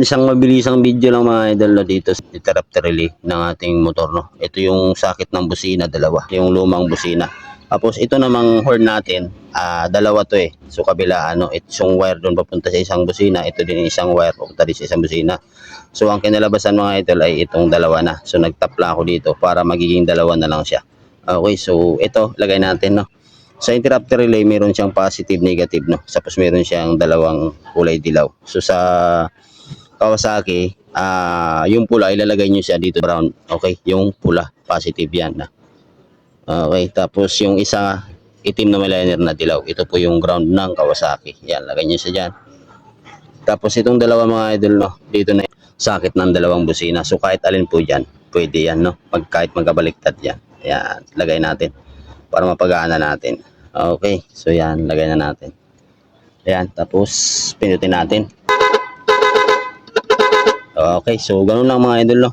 Isang mabilisang video lang mga idol no, dito relay ng ating motor. No? Ito yung sakit ng busina, dalawa. Yung lumang busina. Tapos ito namang horn natin, ah, dalawa to eh. So kabila, ano, itong wire doon papunta sa isang busina. Ito din isang wire papunta din sa isang busina. So ang kinalabasan mga idol ay itong dalawa na. So nagtapla ako dito para magiging dalawa na lang siya. Okay, so ito, lagay natin no. Sa interrupter relay, meron siyang positive, negative, no? Tapos meron siyang dalawang kulay dilaw. So sa Kawasaki, ah yung pula, ilalagay nyo siya dito brown. Okay, yung pula, positive yan. Na. Okay, tapos yung isa, itim na liner na dilaw. Ito po yung ground ng Kawasaki. Yan, lagay nyo siya dyan. Tapos itong dalawa mga idol, no? Dito na sakit ng dalawang busina. So kahit alin po dyan, pwede yan, no? Pag kahit magkabaliktad yan. Yan, lagay natin para mapagana natin. Okay, so yan, lagay na natin. Ayan, tapos pinutin natin. Okay, so ganun lang mga idol, no?